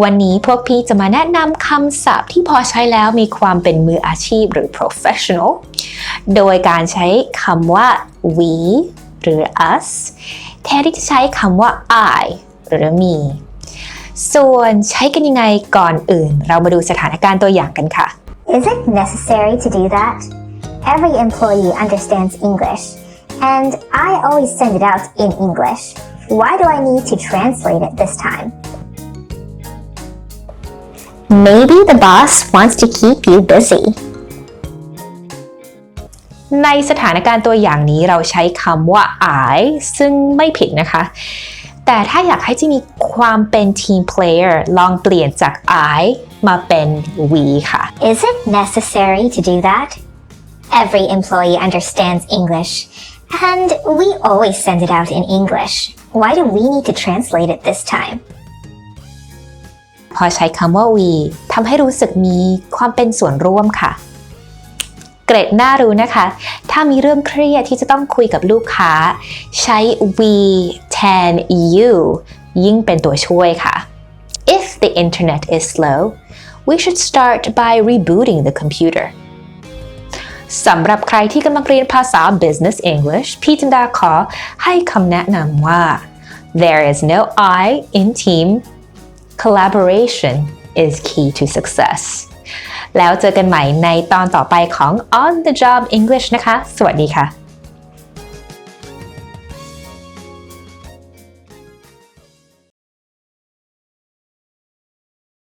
วันนี้พวกพี่จะมาแนะนำคำศัพท์ที่พอใช้แล้วมีความเป็นมืออาชีพหรือ professional โดยการใช้คำว่า we หรือ us แทนที่จะใช้คำว่า I หรือ me ส่วนใช้กันยังไงก่อนอื่น เรามาดูสถานการณ์ตัวอย่างกันค่ะ Is it necessary to do that? Every employee understands English, and I always send it out in English. Why do I need to translate it this time? Maybe the boss wants to keep you busy. ในสถานการณ์ตัวอย่างนี้เราใช้คำว่า I ซึ่งไม่ผิดนะคะ แต่ถ้าอยากให้จะมีความเป็น team player ลองเปลี่ยนจาก I มาเป็น we ค่ะ Is it necessary to do that? Every employee understands English, and we always send it out in English. Why do we need to translate it this time? พอใช้คำว่า we ทำให้รู้สึกมีความเป็นส่วนร่วมค่ะ เกรดน่ารู้นะคะ ถ้ามีเรื่องเครียดที่จะต้องคุยกับลูกค้า ใช้ we แทน you ยิ่งเป็นตัวช่วยค่ะ If the internet is slow we should start by rebooting the computer สำหรับใครที่กำลังเรียนภาษา Business English พี่จินดาขอให้คำแนะนำว่า There is no I in team collaboration is key to success แล้วเจอกันใหม่ในตอนต่อไปของ On the Job English นะคะ สวัสดีค่ะ